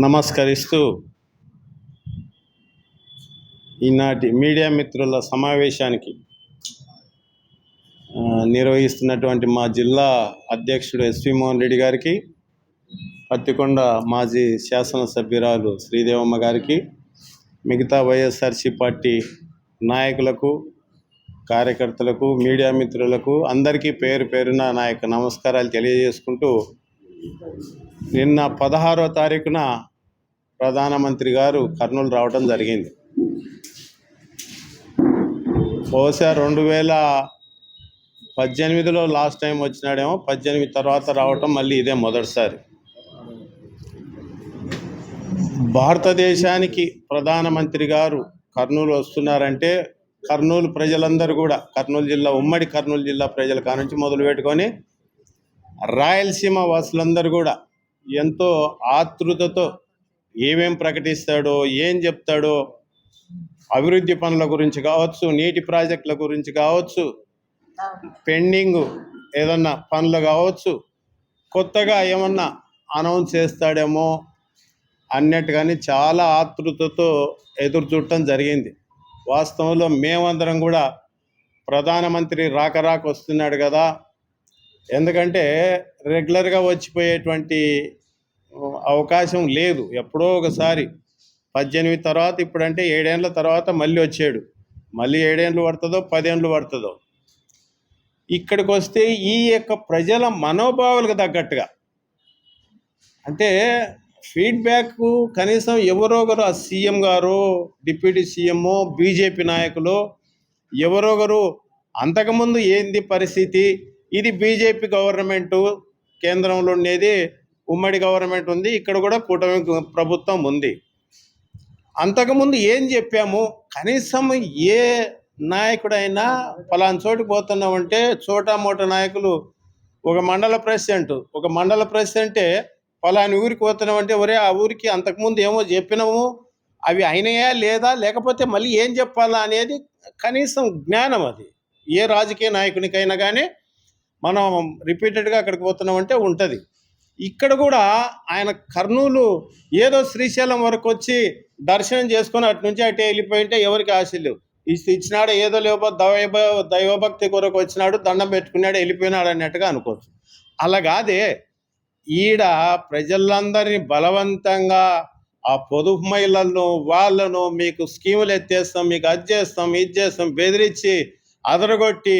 నమస్కరిస్తూ ఈనాటి మీడియా మిత్రుల సమావేశానికి నిర్వహిస్తున్నటువంటి మా జిల్లా అధ్యక్షుడు ఎస్వి మోహన్ రెడ్డి గారికి పత్తికొండ మాజీ శాసనసభ్యురాలు శ్రీదేవమ్మ గారికి మిగతా వైఎస్ఆర్సీ పార్టీ నాయకులకు కార్యకర్తలకు మీడియా మిత్రులకు అందరికీ పేరు పేరున నా యొక్క నమస్కారాలు తెలియజేసుకుంటూ నిన్న పదహారో తారీఖున ప్రధానమంత్రి గారు కర్నూలు రావడం జరిగింది. బహుశా రెండు వేల పద్దెనిమిదిలో లాస్ట్ టైం వచ్చినాడేమో పద్దెనిమిది తర్వాత రావటం మళ్ళీ ఇదే మొదటిసారి. భారతదేశానికి ప్రధానమంత్రి గారు కర్నూలు వస్తున్నారంటే కర్నూలు ప్రజలందరూ కూడా కర్నూలు జిల్లా ఉమ్మడి కర్నూలు జిల్లా ప్రజల కానుంచి మొదలు పెట్టుకొని రాయలసీమ వాసులందరూ కూడా ఎంతో ఆతృతతో ఏమేం ప్రకటిస్తాడో ఏం చెప్తాడో అభివృద్ధి పనుల గురించి కావచ్చు నీటి ప్రాజెక్టుల గురించి కావచ్చు పెండింగ్ ఏదన్నా పనులు కావచ్చు కొత్తగా ఏమన్నా అనౌన్స్ చేస్తాడేమో అన్నట్టుగాని చాలా ఆతృతతో ఎదురు చూడటం జరిగింది. వాస్తవంలో మేమందరం కూడా ప్రధానమంత్రి రాక రాక వస్తున్నాడు కదా. ఎందుకంటే రెగ్యులర్గా వచ్చిపోయేటువంటి అవకాశం లేదు. ఎప్పుడో ఒకసారి పద్దెనిమిది తర్వాత ఇప్పుడంటే ఏడేళ్ళ తర్వాత మళ్ళీ వచ్చాడు. మళ్ళీ ఏడేండ్లు పడుతుందో పదేండ్లు పడుతుందో. ఇక్కడికి వస్తే ఈ యొక్క ప్రజల మనోభావాలకు తగ్గట్టుగా. అంటే ఫీడ్బ్యాక్ కనీసం ఎవరో ఒకరు ఆ సీఎం గారు డిప్యూటీ సీఎంఓ బీజేపీ నాయకులు ఎవరో ఒకరు అంతకుముందు ఏంది పరిస్థితి? ఇది బీజేపీ గవర్నమెంటు కేంద్రంలో ఉండేది ఉమ్మడి గవర్నమెంట్ ఉంది ఇక్కడ కూడా కూటమి ప్రభుత్వం ఉంది. అంతకుముందు ఏం చెప్పాము? కనీసం ఏ నాయకుడైనా పలానా చోటుకు పోతున్నామంటే చోటా మోట నాయకులు ఒక మండల ప్రెసిడెంట్ ఒక మండల ప్రెసిడెంటే ఫలాని ఊరికి పోతున్నామంటే ఒరే ఆ ఊరికి అంతకుముందు ఏమో చెప్పినాము? అవి అయినాయా లేదా? లేకపోతే మళ్ళీ ఏం చెప్పాలా అనేది కనీసం జ్ఞానం అది. ఏ రాజకీయ నాయకునికైనా కానీ మనం రిపీటెడ్గా అక్కడికి పోతున్నామంటే ఉంటుంది. ఇక్కడ కూడా ఆయన కర్నూలు ఏదో శ్రీశైలం వరకు వచ్చి దర్శనం చేసుకొని అటు నుంచి అటే వెళ్ళిపోయింటే ఎవరికి ఆశ లేవు. ఇచ్చినాడు ఏదో లేవో దైవ దైవభక్తి కొరకు వచ్చినాడు దండం పెట్టుకున్నాడు వెళ్ళిపోయినాడు అన్నట్టుగా అనుకోవచ్చు. అలా కాదే. ఈడ ప్రజలందరినీ బలవంతంగా ఆ పొదుపు మహిళలను వాళ్ళను మీకు స్కీములు ఎత్తేస్తాం మీకు అది చేస్తాం ఇది చేస్తాం బెదిరించి అదరగొట్టి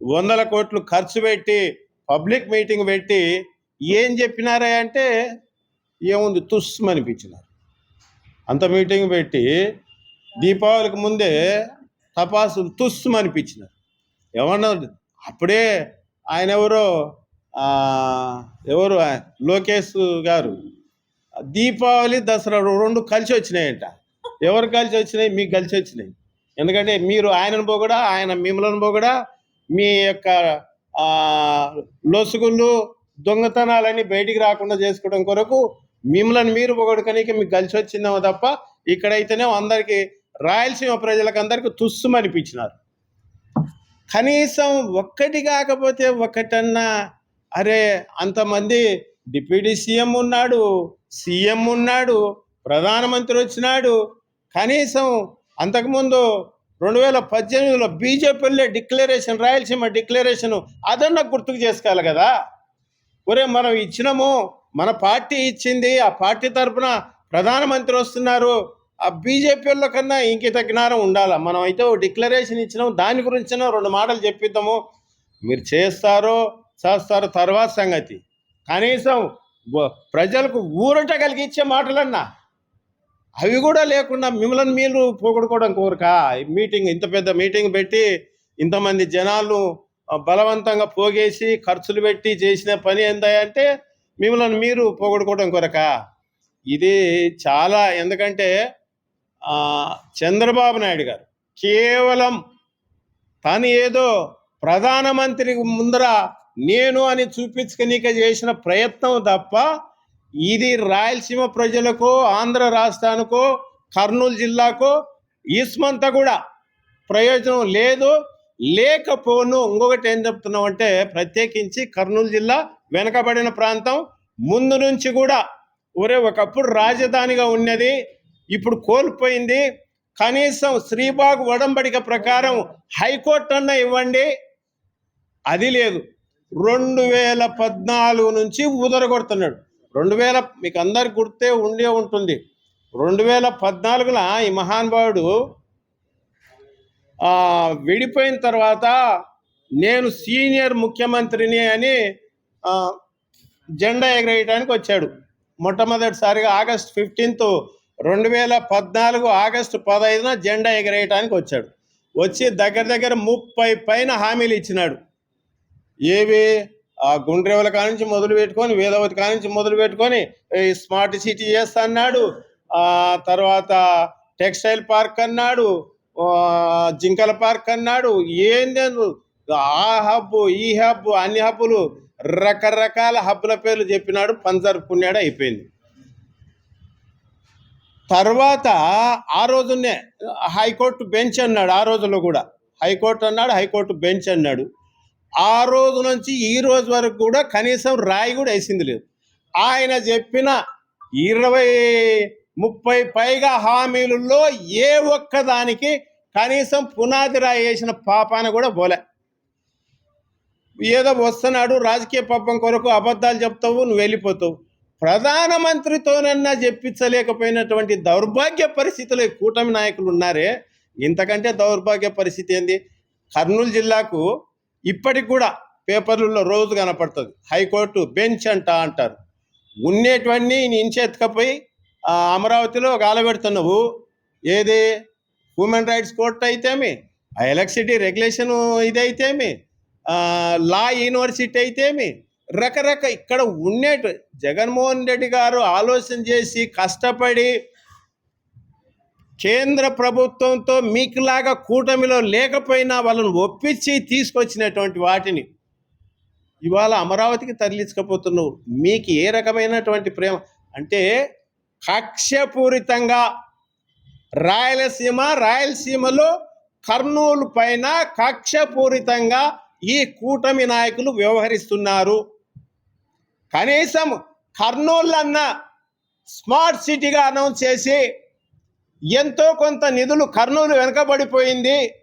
వందల కోట్లు ఖర్చు పెట్టి పబ్లిక్ మీటింగ్ పెట్టి ఏం చెప్పినారా అంటే ఏముంది తుస్సు అనిపించినారు. అంత మీటింగ్ పెట్టి దీపావళికి ముందే తపాసులు తుస్సు అనిపించినారు. ఏమన్నా అప్పుడే ఆయన ఎవరో ఎవరు లోకేష్ గారు దీపావళి దసరా రెండు కలిసి వచ్చినాయంట. ఎవరు కలిసి వచ్చినాయి? మీకు కలిసి వచ్చినాయి. ఎందుకంటే మీరు ఆయనను పోగడా ఆయన మిమ్మల్ని పోగడా మీ యొక్క లొసుగుళ్ళు దొంగతనాలని బయటికి రాకుండా చేసుకోవడం కొరకు మిమ్మల్ని మీరు పొగడుకనికి మీకు కలిసి వచ్చిందేమో తప్ప ఇక్కడైతేనే అందరికీ రాయలసీమ ప్రజలకు అందరికీ తుస్సుమనిపించినారు అనిపించినారు. కనీసం ఒక్కటి కాకపోతే ఒకటన్నా అరే అంతమంది డిప్యూటీ సీఎం ఉన్నాడు సీఎం ఉన్నాడు ప్రధానమంత్రి వచ్చినాడు కనీసం అంతకుముందు రెండు వేల పద్దెనిమిదిలో బీజేపీలో డిక్లరేషన్ రాయలసీమ డిక్లరేషన్ అదన్నా గుర్తుకు చేసుకోవాలి కదా. ఒరే మనం ఇచ్చినాము మన పార్టీ ఇచ్చింది ఆ పార్టీ తరపున ప్రధానమంత్రి వస్తున్నారు ఆ బీజేపీ వాళ్ళ కన్నా ఇంకిత జ్ఞానం ఉండాలి? మనం అయితే ఓ డిక్లరేషన్ ఇచ్చినాం దాని గురించిన రెండు మాటలు చెప్పిద్దాము. మీరు చేస్తారో చేస్తారో తర్వాత సంగతి. కనీసం ప్రజలకు ఊరట కలిగించే మాటలన్నా. అవి కూడా లేకుండా మిమ్మల్ని మీరు పోగొడుకోవడం కోరక. మీటింగ్ ఇంత పెద్ద మీటింగ్ పెట్టి ఇంతమంది జనాలు బలవంతంగా పోగేసి ఖర్చులు పెట్టి చేసిన పని ఏందంటే మిమ్మల్ని మీరు పోగొట్టుకోవడం కొరక. ఇది చాలా ఎందుకంటే చంద్రబాబు నాయుడు గారు కేవలం తను ఏదో ప్రధానమంత్రి ముందర నేను అని చూపించుకనీక చేసిన ప్రయత్నం తప్ప ఇది రాయలసీమ ప్రజలకు ఆంధ్ర రాష్ట్రానికో కర్నూలు జిల్లాకో ఇస్మంతా కూడా ప్రయోజనం లేదు. లేకపోను ఇంకొకటి ఏం చెప్తున్నాం అంటే ప్రత్యేకించి కర్నూలు జిల్లా వెనకబడిన ప్రాంతం. ముందు నుంచి కూడా ఒరే ఒకప్పుడు రాజధానిగా ఉన్నది ఇప్పుడు కోల్పోయింది. కనీసం శ్రీబాగ్ ఒడంబడిక ప్రకారం హైకోర్టు అన్న ఇవ్వండి. అది లేదు. రెండు వేల పద్నాలుగు నుంచి ఉదరగొడుతున్నాడు. రెండు వేల మీకు అందరికి గుర్తే ఉండే ఉంటుంది. రెండు వేల పద్నాలుగులో ఈ మహానుభావుడు విడిపోయిన తర్వాత నేను సీనియర్ ముఖ్యమంత్రిని అని జెండా ఎగరేయడానికి వచ్చాడు. మొట్టమొదటిసారిగా ఆగస్ట్ ఫిఫ్టీన్త్ రెండు వేల పద్నాలుగు ఆగస్టు పదహైదున జెండా ఎగరేయటానికి వచ్చాడు. వచ్చి దగ్గర దగ్గర ముప్పై పైన హామీలు ఇచ్చినాడు. ఏవి? ఆ గుండ్రేవుల కానించి మొదలు పెట్టుకొని వేదవతి కానించి మొదలు పెట్టుకొని స్మార్ట్ సిటీ చేస్తా అన్నాడు. ఆ తర్వాత టెక్స్టైల్ పార్క్ అన్నాడు. జింకల పార్క్ అన్నాడు. ఏంది ఆ హబ్బు ఈ హబ్బు అన్ని హబ్బులు రకరకాల హబ్బుల పేర్లు చెప్పినాడు. పంజర్ పుణ్యాడు అయిపోయింది. తర్వాత ఆ రోజునే హైకోర్టు బెంచ్ అన్నాడు. ఆ రోజుల్లో కూడా హైకోర్టు అన్నాడు హైకోర్టు బెంచ్ అన్నాడు. ఆ రోజు నుంచి ఈ రోజు వరకు కూడా కనీసం రాయి కూడా వేసింది లేదు. ఆయన చెప్పిన ఇరవై ముప్పై పైగా హామీలలో ఏ ఒక్కదానికి కనీసం పునాది రాయి వేసిన పాపాన కూడా పోలే. ఏదో వస్తున్నాడు రాజకీయ పబ్బం కొరకు అబద్ధాలు చెప్తావు నువ్వు వెళ్ళిపోతావు. ప్రధానమంత్రితోనన్నా చెప్పించలేకపోయినటువంటి దౌర్భాగ్య పరిస్థితులు కూటమి నాయకులు ఉన్నారే ఇంతకంటే దౌర్భాగ్య పరిస్థితి ఏంది? కర్నూలు జిల్లాకు ఇప్పటికి కూడా పేపర్లలో రోజు కనపడుతుంది. హైకోర్టు బెంచ్ అంట అంటారు. ఉండేటివన్నీ ఇంచెత్తుకపోయి అమరావతిలో గాలబెడుతున్నావు ఏది? హ్యూమన్ రైట్స్ కోర్ట్ అయితేమి? ఆ ఎలక్ట్రిసిటీ రెగ్యులేషన్ ఇది అయితేమి లా యూనివర్సిటీ అయితేమి? రకరక ఇక్కడ ఉండే జగన్మోహన్ రెడ్డి గారు ఆలోచన చేసి కష్టపడి కేంద్ర ప్రభుత్వంతో మీకులాగా కూటమిలో లేకపోయినా వాళ్ళని ఒప్పించి తీసుకొచ్చినటువంటి వాటిని ఇవాళ అమరావతికి తరలించకపోతున్నావు. మీకు ఏ రకమైనటువంటి ప్రేమ? అంటే కక్షపూరితంగా రాయలసీమ రాయలసీమలో కర్నూలు పైన కక్షపూరితంగా ఈ కూటమి నాయకులు వ్యవహరిస్తున్నారు. కనీసం కర్నూలు అన్న స్మార్ట్ సిటీగా అనౌన్స్ చేసి ఎంతో కొంత నిధులు కర్నూలు వెనకబడిపోయింది.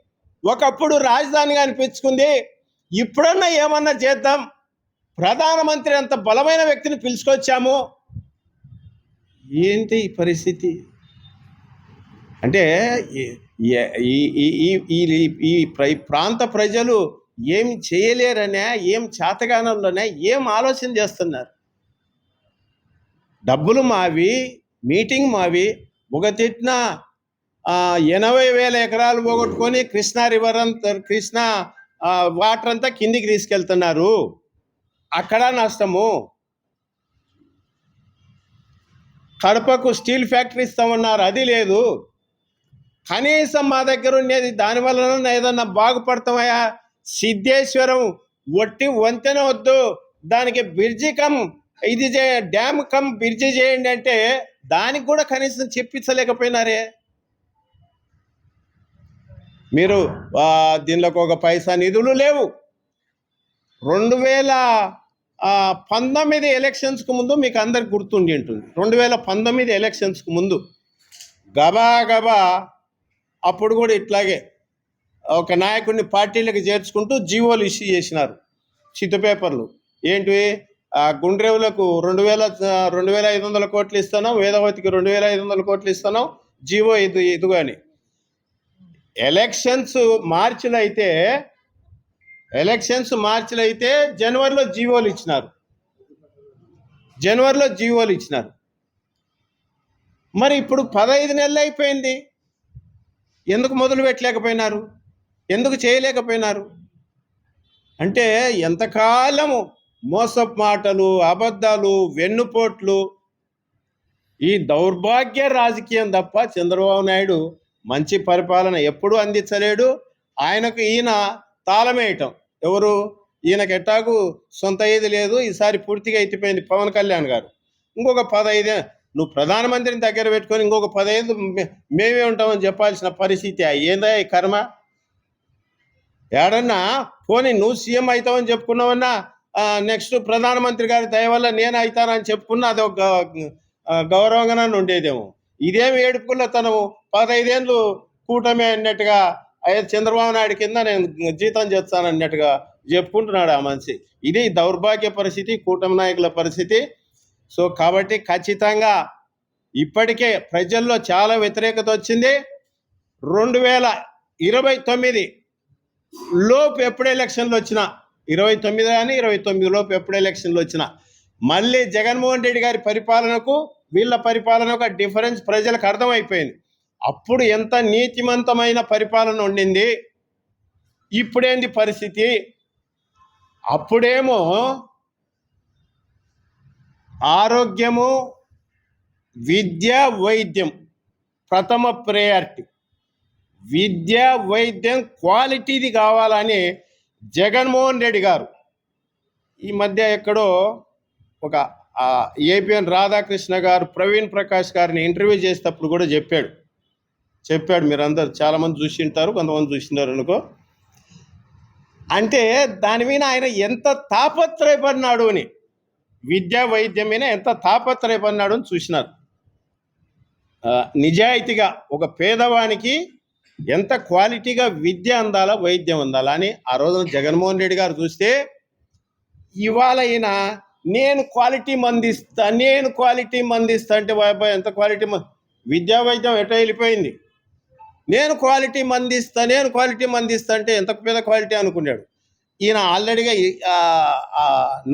ఒకప్పుడు రాజధానిగా అనిపించుకుంది. ఇప్పుడన్నా ఏమన్నా చేద్దాం. ప్రధానమంత్రి అంత బలమైన వ్యక్తిని పిలుచుకొచ్చాము. ఏంటి ఈ పరిస్థితి? అంటే ఈ- ఈ- ఈ- ప్ర- ప్రాంత ప్రజలు ఏం చేయలేరనే ఏం చేతగానంలోనే ఏం ఆలోచన చేస్తున్నారు? డబ్బులు మావి మీటింగ్ మావి ఒక తిట్టిన ఎనభై వేల ఎకరాలు పోగొట్టుకొని కృష్ణా రివర్ అంతా కృష్ణా వాటర్ అంతా కిందికి తీసుకెళ్తున్నారు. అక్కడ నష్టము. కడపకు స్టీల్ ఫ్యాక్టరీ ఇస్తామన్నారు. అది లేదు. కనీసం మా దగ్గర ఉండేది దాని వలన ఏదన్నా బాగుపడతామయ్యా? సిద్ధేశ్వరం ఒట్టి వంతెన వద్దు. దానికి బ్రిడ్జి కమ్ ఇది చే డ్యామ్ కమ్ బ్రిడ్జి చేయండి అంటే దానికి కూడా కనీసం చెప్పించలేకపోయినారే. మీరు దీనిలోకి ఒక పైసా నిధులు లేవు. రెండు వేల పంతొమ్మిది ఎలక్షన్స్కు ముందు మీకు అందరికి గుర్తుండి ఉంటుంది. రెండు వేల పంతొమ్మిది ఎలక్షన్స్కు ముందు గబా గబా అప్పుడు కూడా ఇట్లాగే ఒక నాయకుడిని పార్టీలకు చేర్చుకుంటూ జీవోలు ఇష్యూ చేసినారు చిత్తు పేపర్లు. ఏంటివి గుండ్రేవులకు రెండు వేల రెండు వేల ఐదు వందల కోట్లు ఇస్తున్నాం వేదవతికి రెండు వేల ఐదు వందల కోట్లు ఇస్తున్నాం జీవో ఇది ఇదిగో అని ఎలక్షన్స్ మార్చిలో అయితే ఎలక్షన్స్ మార్చిలో అయితే జనవరిలో జీవోలు ఇచ్చినారు. జనవరిలో జీవోలు ఇచ్చినారు. మరి ఇప్పుడు పదహైదు నెలలు అయిపోయింది. ఎందుకు మొదలు పెట్టలేకపోయినారు? ఎందుకు చేయలేకపోయినారు? అంటే ఎంతకాలము మోసపు మాటలు అబద్ధాలు వెన్నుపోట్లు ఈ దౌర్భాగ్య రాజకీయం తప్ప చంద్రబాబు నాయుడు మంచి పరిపాలన ఎప్పుడూ అందించలేడు. ఆయనకు ఈయన తాళమేయటం. ఎవరు? ఈయనకి ఎట్టాకు సొంత ఏది లేదు ఈసారి పూర్తిగా ఎత్తిపోయింది పవన్ కళ్యాణ్ గారు. ఇంకొక పదైదే నువ్వు ప్రధానమంత్రిని దగ్గర పెట్టుకొని ఇంకొక పదహైదు మేమే ఉంటామని చెప్పాల్సిన పరిస్థితి ఏందా ఈ కర్మ? ఏడన్నా? పోనీ నువ్వు సీఎం అవుతావని చెప్పుకున్నావన్నా నెక్స్ట్ ప్రధానమంత్రి గారి దయ వల్ల నేను అవుతానని చెప్పుకున్నా అది ఒక గౌరవంగానే ఉండేదేమో. ఇదేమి ఏడుపుకున్న తను పదైదేళ్ళు కూటమి అన్నట్టుగా అయ్యా చంద్రబాబు నాయుడు కింద నేను జీతం చేస్తాను అన్నట్టుగా చెప్పుకుంటున్నాడు ఆ మనిషి. ఇది దౌర్భాగ్య పరిస్థితి కూటమి నాయకుల పరిస్థితి. సో కాబట్టి ఖచ్చితంగా ఇప్పటికే ప్రజల్లో చాలా వ్యతిరేకత వచ్చింది. రెండు వేల ఇరవై తొమ్మిది లోపు ఎప్పుడు ఎలక్షన్లు వచ్చినా ఇరవై తొమ్మిది కానీ ఇరవై తొమ్మిది లోపు ఎప్పుడు ఎలక్షన్లు వచ్చినా మళ్ళీ జగన్మోహన్ రెడ్డి గారి పరిపాలనకు వీళ్ళ పరిపాలనకు డిఫరెన్స్ ప్రజలకు అర్థమైపోయింది. అప్పుడు ఎంత నీతిమంతమైన పరిపాలన ఉండింది? ఇప్పుడేంది పరిస్థితి? అప్పుడేమో ఆరోగ్యము విద్య వైద్యం ప్రథమ ప్రయారిటీ. విద్య వైద్యం క్వాలిటీది కావాలని జగన్మోహన్ రెడ్డి గారు ఈ మధ్య ఎక్కడో ఒక ఏపీఎన్ రాధాకృష్ణ గారు ప్రవీణ్ ప్రకాష్ గారిని ఇంటర్వ్యూ చేసేటప్పుడు కూడా చెప్పాడు. చెప్పాడు మీరు అందరు చాలామంది చూసి ఉంటారు కొంతమంది చూసినారు అనుకో. అంటే దాని మీద ఆయన ఎంత తాపత్రయపడినాడు అని విద్యా వైద్యం మీద ఎంత తాపత్రయపడినాడు అని చూసినారు. నిజాయితీగా ఒక పేదవానికి ఎంత క్వాలిటీగా విద్య అందాలా వైద్యం అందాలా అని ఆ రోజున జగన్మోహన్ రెడ్డి గారు చూస్తే ఇవాళ ఈయన నేను క్వాలిటీ మందిస్తా నేను క్వాలిటీ మందిస్తా అంటే బాబాయ్ ఎంత క్వాలిటీ మ- విద్యా వైద్యం ఎట వెళ్ళిపోయింది? నేను క్వాలిటీ మందిస్తా నేను క్వాలిటీ మందిస్తా అంటే ఎంత పెద్ద క్వాలిటీ అనుకున్నాడు. ఈయన ఆల్రెడీగా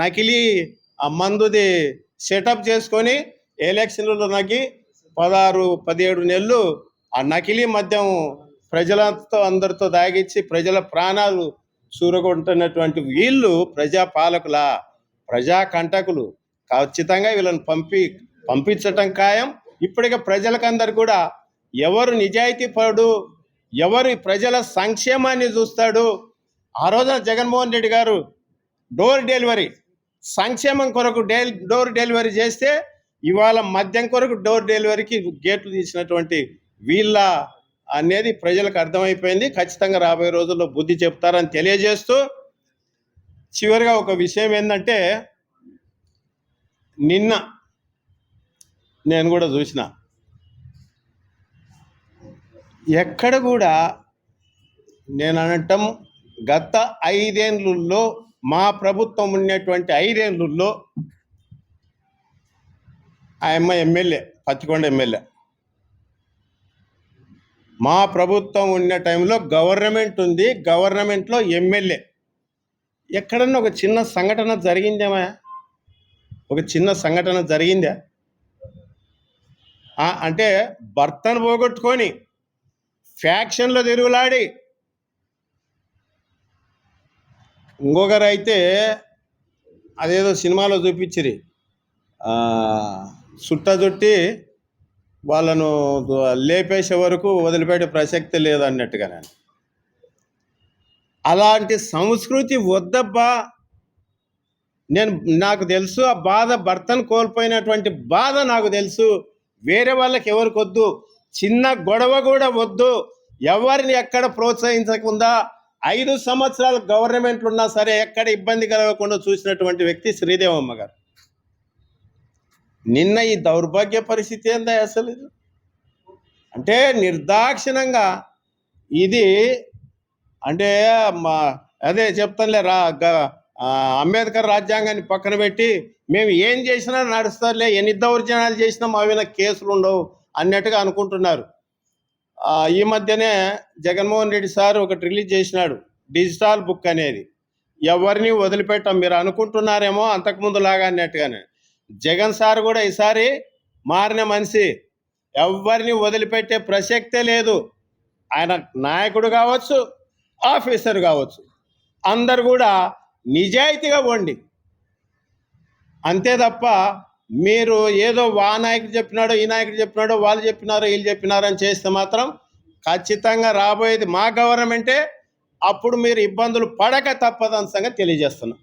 నకిలీ ఆ మందుది సెటప్ చేసుకొని ఎలక్షన్లలో నగ్గి పదహారు పదిహేడు నెలలు ఆ నకిలీ మద్యం ప్రజలతో అందరితో దాగిచ్చి ప్రజల ప్రాణాలు చూరగొంటున్నటువంటి వీళ్ళు ప్రజా పాలకుల ప్రజా కంటకులు. ఖచ్చితంగా వీళ్ళని పంపి పంపించటం ఖాయం. ఇప్పటికే ప్రజలకందరు కూడా ఎవరు నిజాయితీ పరుడు ఎవరు ప్రజల సంక్షేమాన్ని చూస్తాడు. ఆ రోజున జగన్మోహన్ రెడ్డి గారు డోర్ డెలివరీ సంక్షేమం కొరకు డే డోర్ డెలివరీ చేస్తే ఇవాళ మద్యం కొరకు డోర్ డెలివరీకి గేట్లు తీసినటువంటి వీళ్ళ అనేది ప్రజలకు అర్థమైపోయింది. ఖచ్చితంగా రాబోయే రోజుల్లో బుద్ధి చెప్తారని తెలియజేస్తూ చివరిగా ఒక విషయం ఏంటంటే నిన్న నేను కూడా చూసిన ఎక్కడ కూడా నేను అనటం గత ఐదేళ్ళల్లో మా ప్రభుత్వం ఉన్నటువంటి ఐదేళ్ళల్లో ఆ అమ్మాయి ఎమ్మెల్యే పత్తికొండ ఎమ్మెల్యే. మా ప్రభుత్వం ఉన్న టైంలో గవర్నమెంట్ ఉంది గవర్నమెంట్లో ఎమ్మెల్యే. ఎక్కడన్నా ఒక చిన్న సంఘటన జరిగిందేమా ఒక చిన్న సంఘటన జరిగిందా? అంటే భర్తను పోగొట్టుకొని ఫ్యాక్షన్లో తిరుగులాడి. ఇంకొకరు అయితే అదేదో సినిమాలో చూపించిరి. చుట్ట చుట్టి వాళ్ళను లేపేసే వరకు వదిలిపెట్టే ప్రసక్తి లేదన్నట్టుగా నేను అలాంటి సంస్కృతి వద్దబ్బా. నేను నాకు తెలుసు ఆ బాధ భర్తను కోల్పోయినటువంటి బాధ నాకు తెలుసు. వేరే వాళ్ళకి ఎవరికి వద్దు చిన్న గొడవ కూడా వద్దు. ఎవరిని ఎక్కడ ప్రోత్సహించకుండా ఐదు సంవత్సరాలు గవర్నమెంట్లు ఉన్నా సరే ఎక్కడ ఇబ్బంది కలగకుండా చూసినటువంటి వ్యక్తి శ్రీదేవమ్మ గారు. నిన్న ఈ దౌర్భాగ్య పరిస్థితి ఏందా అసలు ఇది? అంటే నిర్దాక్షిణంగా ఇది అంటే మా అదే చెప్తానులే రా అంబేద్కర్ రాజ్యాంగాన్ని పక్కన పెట్టి మేము ఏం చేసినా నడుస్తారులే ఎన్ని దౌర్జన్యాలు చేసినా మా మీద కేసులు ఉండవు అన్నట్టుగా అనుకుంటున్నారు. ఈ మధ్యనే జగన్మోహన్ రెడ్డి సార్ ఒకటి రిలీజ్ చేసినాడు డిజిటల్ బుక్ అనేది. ఎవరిని వదిలిపెట్టాం మీరు అనుకుంటున్నారేమో అంతకుముందు లాగా అన్నట్టుగానే. జగన్ సార్ కూడా ఈసారి మారిన మనిషి. ఎవరిని వదిలిపెట్టే ప్రసక్తే లేదు. ఆయన నాయకుడు కావచ్చు ఆఫీసర్ కావచ్చు. అందరు కూడా నిజాయితీగా వండి అంతే తప్ప మీరు ఏదో వా నాయకుడు చెప్పినాడో ఈ నాయకుడు చెప్పినాడో వాళ్ళు చెప్పినారో వీళ్ళు చెప్పినారో అని చేస్తే మాత్రం ఖచ్చితంగా రాబోయేది మా గవర్నమెంటే. అప్పుడు మీరు ఇబ్బందులు పడక తప్పదని సంగతి తెలియజేస్తున్నాం.